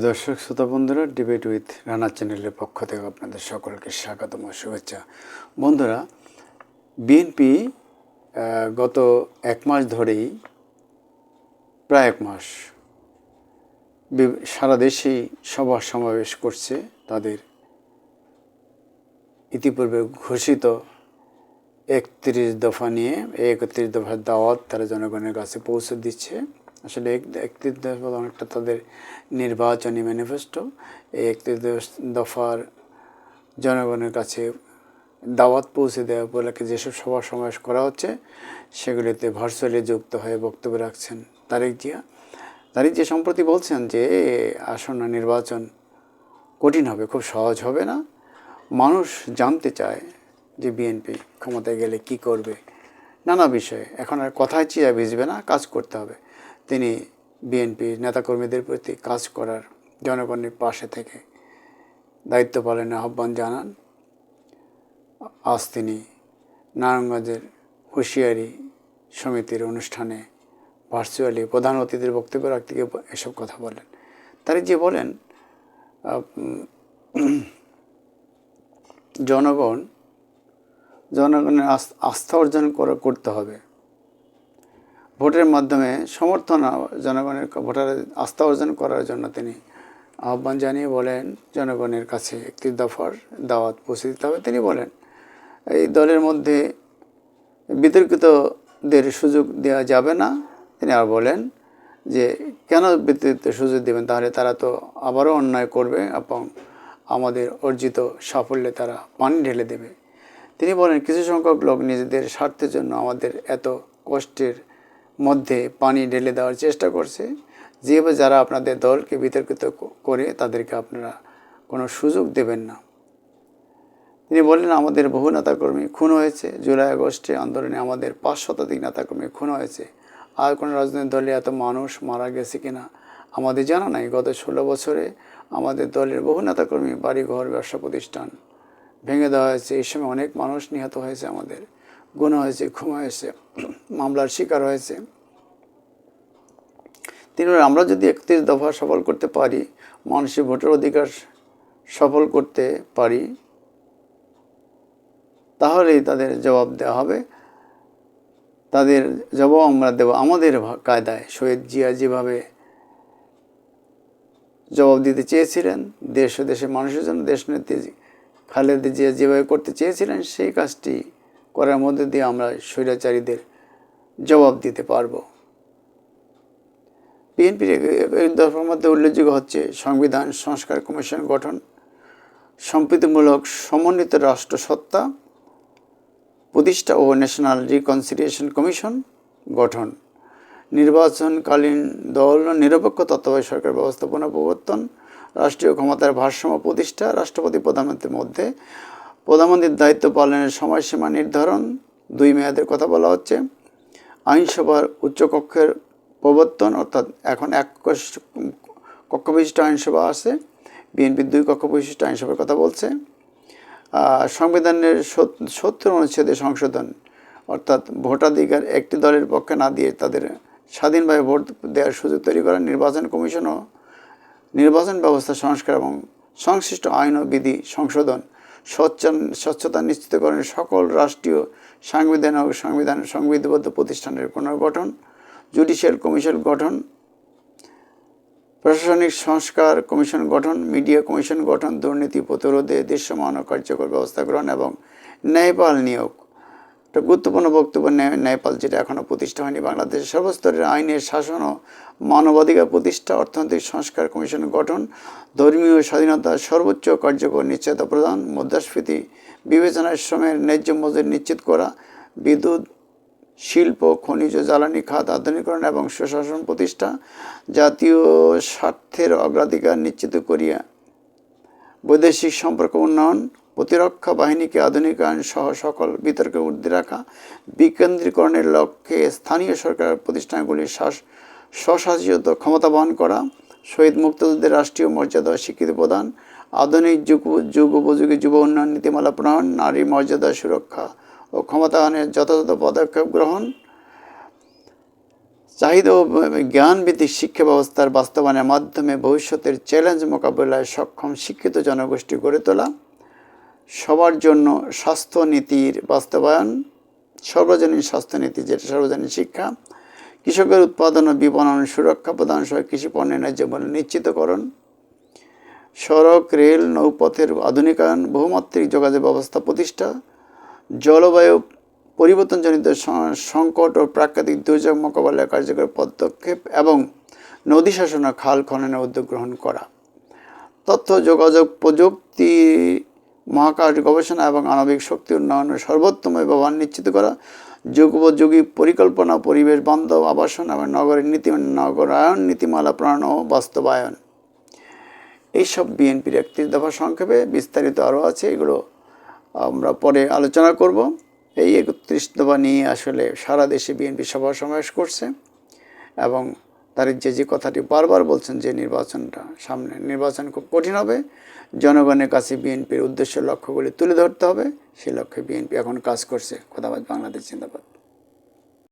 প্রিয় দর্শক, শ্রোতা বন্ধুরা ডিবেট উইথ রানা চ্যানেলের পক্ষ থেকে আপনাদের সকলকে স্বাগতম ও শুভেচ্ছা। বন্ধুরা বিএনপি গত এক মাস ধরেই, প্রায় এক মাস সারা দেশেই সভা সমাবেশ করছে তাদের ইতিপূর্বে ঘোষিত একত্রিশ দফা নিয়ে, এই একত্রিশ দফার দাওয়াত তারা জনগণের কাছে পৌঁছে দিচ্ছে। আসলে এক- একত্রিশ দফা অনেকটা তাদের নির্বাচনী ম্যানিফেস্টো এই একত্রিশ দফ- দফার জনগণের কাছে দাওয়াত পৌঁছে দেওয়া উপলক্ষে যেসব সভা সমাবেশ করা হচ্ছে, সেগুলিতে ভার্চুয়ালি যুক্ত হয়ে বক্তব্য রাখছেন তারেক জিয়া। তারেক জিয়া সম্প্রতি বলছেন যে, আসন্ন নির্বাচন কঠিন হবে, খুব সহজ হবে না। মানুষ জানতে চায় যে বিএনপি ক্ষমতায় গেলে কি করবে। নানা বিষয়ে। এখন আর কথায় চিয়া ভিজবে না, কাজ করতে হবে। তিনি বিএনপির নেতাকর্মীদের প্রতি কাজ করার জনগণের পাশে থেকে দায়িত্ব পালনের আহ্বান জানান। আজ তিনি নারায়ণগঞ্জের হুঁশিয়ারি সমিতির অনুষ্ঠানে ভার্চুয়ালি প্রধান অতিথির বক্তব্য রাখতে গিয়ে এসব কথা বলেন। তারা যে বলেন জনগণ, জনগণের আস্থা অর্জন করা, করতে হবে। ভোটের মাধ্যমে সমর্থন জনগণের ভোটারের আস্থা অর্জন করার জন্য তিনি আহ্বান জানিয়ে বলেন, জনগণের কাছে একটি দফার দাওয়াত পৌঁছে দিতে হবে তিনি বলেন। এই দলের মধ্যে বিতর্কিতদের সুযোগ দেওয়া যাবে না, তিনি আর বলেন যে, কেন বিতর্কিত সুযোগ দেবেন? তাহলে তারা তো আবারও অন্যায় করবে এবং আমাদের অর্জিত সাফল্যে তারা পানি ঢেলে দেবে। তিনি বলেন, কিছু সংখ্যক লোক নিজেদের স্বার্থের জন্য আমাদের এত কষ্টের মধ্যে পানি ঢেলে দেওয়ার চেষ্টা করছে। যেভাবে যারা আপনাদের দলকে বিতর্কিত করে তাদেরকে আপনারা কোনো সুযোগ দেবেন না। তিনি বললেন, আমাদের বহু নেতাকর্মী খুন হয়েছে। জুলাই, আগস্টে আন্দোলনে আমাদের পাঁচ শতাধিক নেতাকর্মী খুন হয়েছে। আর কোনো রাজনৈতিক দলে এত মানুষ মারা গেছে কিনা আমাদের জানা নাই। গত ষোলো বছরে আমাদের দলের বহু নেতাকর্মী বাড়িঘর, ব্যবসা প্রতিষ্ঠান ভেঙে দেওয়া হয়েছে। এই সময় অনেক মানুষ নিহত হয়েছে আমাদের। গুণ হয়েছে খুন হয়েছে, মামলার শিকার হয়েছে। তিনি আমরা যদি একত্রিশ দফা সফল করতে পারি, মানুষের ভোটের অধিকার সফল করতে পারি, তাহলেই তাদের জবাব দেওয়া হবে। তাদের জবাব আমরা দেব আমাদের কায়দায়। শহীদ জিয়া যেভাবে জবাব দিতে চেয়েছিলেন, দেশ ও দেশের মানুষের জন্য, দেশ নেত্রী খালেদা জিয়া যেভাবে করতে চেয়েছিলেন, সেই কাজটি করার মধ্যে দিয়ে আমরা স্বৈরাচারীদের জবাব দিতে পারব। বিএনপির দফার মধ্যে উল্লেখযোগ্য হচ্ছে সংবিধান সংস্কার কমিশন গঠন, সম্প্রীতিমূলক সমন্বিত রাষ্ট্রসত্তা, প্রতিষ্ঠা ও ন্যাশনাল রিকনসিলিয়েশন কমিশন গঠন, নির্বাচনকালীন দল নিরপেক্ষ তত্ত্বাবধায়ক সরকার ব্যবস্থাপনা প্রবর্তন, রাষ্ট্রীয় ক্ষমতার ভারসাম্য প্রতিষ্ঠা, রাষ্ট্রপতি প্রধানমন্ত্রীর মধ্যে প্রধানমন্ত্রীর দায়িত্ব পালনের সময়সীমা নির্ধারণ। দুই মেয়াদের কথা বলা হচ্ছে। আইনসভার উচ্চকক্ষের প্রবর্তন, অর্থাৎ এখন এক কক্ষ- বিশিষ্ট আইনসভা আছে। বিএনপির দুই কক্ষ বিশিষ্ট আইনসভার কথা বলছে। সংবিধানের সত- সত্তর অনুচ্ছেদে সংশোধন, অর্থাৎ ভোটাধিকার একটি দলের পক্ষে না দিয়ে তাদের স্বাধীনভাবে ভোট দেওয়ার সুযোগ তৈরি করা নির্বাচন কমিশনও নির্বাচন ব্যবস্থা সংস্কার এবং সংশ্লিষ্ট আইন ও বিধি সংশোধন স্বচ্ছ স্বচ্ছতা নিশ্চিতকরণের সকল রাষ্ট্রীয় সাংবিধান ও সংবিধান, সংবিধিবদ্ধ প্রতিষ্ঠানের পুনর্গঠন, জুডিশিয়াল কমিশন গঠন, প্রশাসনিক সংস্কার কমিশন গঠন, মিডিয়া কমিশন গঠন, দুর্নীতি প্রতিরোধে দৃশ্যমান ও কার্যকর ব্যবস্থা গ্রহণ এবং ন্যায়পাল নিয়োগ একটা গুরুত্বপূর্ণ বক্তব্য ন্যায়পাল যেটা এখনও প্রতিষ্ঠা হয়নি। বাংলাদেশের সর্বস্তরের আইনের শাসন ও মানবাধিকার প্রতিষ্ঠা অর্থনৈতিক সংস্কার কমিশন গঠন, ধর্মীয় স্বাধীনতা সর্বোচ্চ কার্যকর নিশ্চয়তা প্রদান, মুদ্রাস্ফীতি বিবেচনায় শ্রমের ন্যায্য মজুরি নিশ্চিত করা, বিদ্যুৎ, শিল্প, খনিজ, জ্বালানি, খাত আধুনিকরণ এবং সুশাসন প্রতিষ্ঠা, জাতীয় স্বার্থের অগ্রাধিকার নিশ্চিত করিয়া বৈদেশিক সম্পর্ক উন্নয়ন প্রতিরক্ষা বাহিনীকে আধুনিকায়ন সহ সকল বিতর্কে ঊর্ধ্বে রাখা বিকেন্দ্রীকরণের লক্ষ্যে স্থানীয় সরকার প্রতিষ্ঠানগুলির শাস- স্বশাসিত ক্ষমতা বহন করা, শহীদ মুক্তিযুদ্ধের রাষ্ট্রীয় মর্যাদা স্বীকৃতি প্রদান, আধুনিক যুগ যুগ উপযোগী যুব উন্নয়ন নীতিমালা প্রণয়ন, নারী মর্যাদা সুরক্ষা ও ক্ষমতায়নের যথাযথ পদক্ষেপ গ্রহণ, চাহিদা ও জ্ঞানভিত্তিক শিক্ষা ব্যবস্থার বাস্তবায়নের মাধ্যমে ভবিষ্যতের চ্যালেঞ্জ মোকাবেলায় সক্ষম শিক্ষিত জনগোষ্ঠী গড়ে তোলা সবার জন্য স্বাস্থ্যনীতির বাস্তবায়ন, সর্বজনীন স্বাস্থ্যনীতি, যেটা সর্বজনীন শিক্ষা, কৃষকের উৎপাদন ও বিপণন, সুরক্ষা প্রদান সহ কৃষি পণ্যের ন্যায্য মূল্য নিশ্চিতকরণ, সড়ক, রেল, নৌপথের আধুনিকায়ন, বহুমাত্রিক যোগাযোগ ব্যবস্থা প্রতিষ্ঠা, জলবায়ু পরিবর্তনজনিত সংকট ও প্রাকৃতিক দুর্যোগ মোকাবেলায় কার্যকর পদক্ষেপ এবং নদী শাসন খাল খননের উদ্যোগ গ্রহণ করা। তথ্য, যোগাযোগ প্রযুক্তি মহাকাশ গবেষণা এবং আণবিক শক্তি উন্নয়নের সর্বোত্তম ব্যবহার নিশ্চিত করা, যুগোপযোগী পরিকল্পনা, পরিবেশ বান্ধব, আবাসন এবং নগরের নীতি, নগরায়ন নীতিমালা প্রাণ ও বাস্তবায়ন। এইসব বিএনপির একত্রিশ দফা সংক্ষেপে বিস্তারিত আরও আছে, এগুলো আমরা পরে আলোচনা করব। এই একত্রিশ দফা নিয়ে আসলে সারা দেশে বিএনপি সভা সমাবেশ করছে এবং তার যে যে কথাটি বারবার বলছেন যে নির্বাচনটা সামনে, নির্বাচন খুব কঠিন হবে। জনগণের কাছে বিএনপির উদ্দেশ্য লক্ষ্যগুলি তুলে ধরতে হবে। সেই লক্ষ্যে বিএনপি এখন কাজ করছে। খোদাবাদ বাংলাদেশ, জিন্দাবাদ।